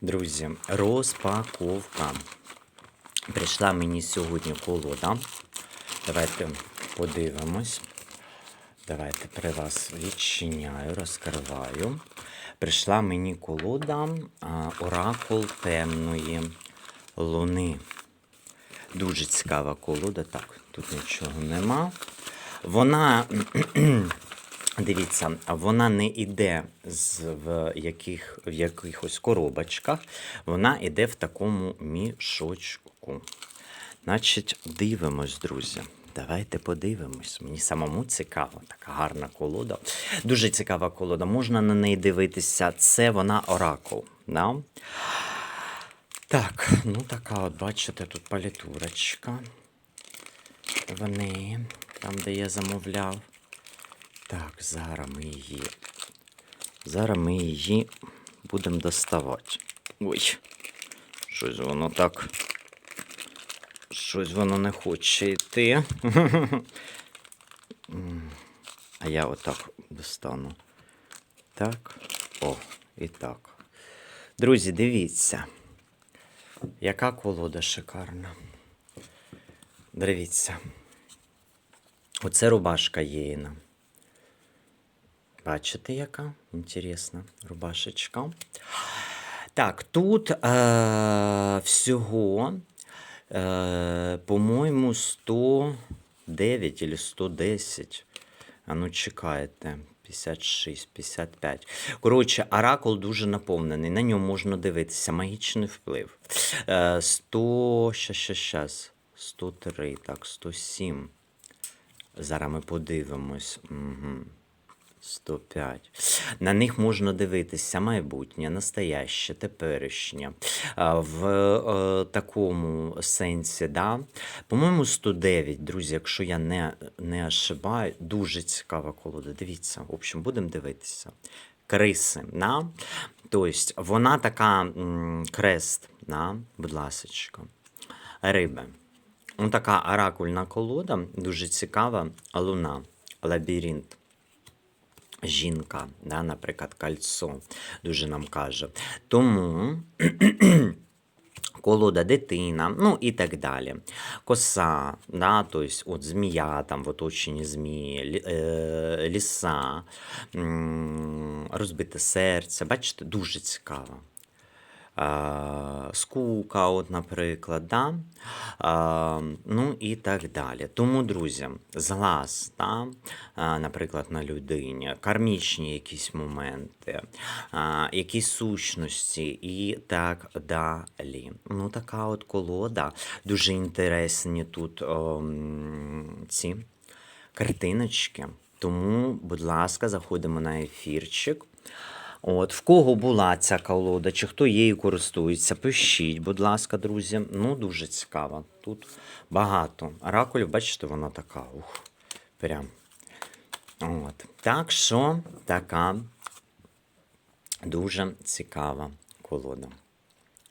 Друзі, розпаковка. Прийшла мені сьогодні колода. Давайте подивимось. Давайте при вас відчиняю, розкриваю. Прийшла мені колода Оракул темної луни. Дуже цікава колода. Так, тут нічого нема. Вона, дивіться, вона не йде з, в, яких, в якихось коробочках, вона йде в такому мішочку. Значить, дивимось, друзі. Давайте подивимось. Мені самому цікаво, така гарна колода. Дуже цікава колода. Можна на неї дивитися. Це вона оракул. Да? Так, ну така от, бачите, тут палітурочка. В неї, там, де я замовляв. Так, зараз ми її. Зараз ми її будемо доставати. Ой, щось воно так. Щось воно не хоче йти. А я отак достану. Так. О, і так. Друзі, дивіться. Яка колода шикарна. Дивіться. Оце рубашка Єїна. Бачите, яка інтересна рубашечка. Так, тут е, всього, е, по-моєму, 109 или 110. А ну, чекайте. 56, 55. Коротше, оракул дуже наповнений. На ньому можна дивитися. Магічний вплив. Е, 100, щас, щас, щас. 103, так, 107. Зараз ми подивимось. Угу. 105. На них можна дивитися майбутнє, настояще, теперішнє. В е, такому сенсі, да? по-моєму, 109, друзі, якщо я не, не ошибаю, дуже цікава колода. Дивіться, в общем, будемо дивитися. Криси, да? тобто вона така м, крест, да? будь ласочка. Риби. Ну, така оракульна колода, дуже цікава луна, лабіринт жінка, да, наприклад, кольцо, дуже нам каже. Тому колода дитина, ну і так далі. Коса, да, тобто от змія там в оточенні змії, е, ліса, розбите серце. Бачите, дуже цікаво. Скука, от, наприклад, да? а, ну і так далі. Тому, друзі, зглаз, да? а, наприклад, на людині, кармічні якісь моменти, а, якісь сущності і так далі. Ну, така от колода, дуже інтересні тут о, ці картиночки. Тому, будь ласка, заходимо на ефірчик. От, в кого була ця колода, чи хто її користується, пишіть, будь ласка, друзі. Ну, дуже цікаво. Тут багато. Ракулів, бачите, вона така. Ух, прям. От. Так що така дуже цікава колода.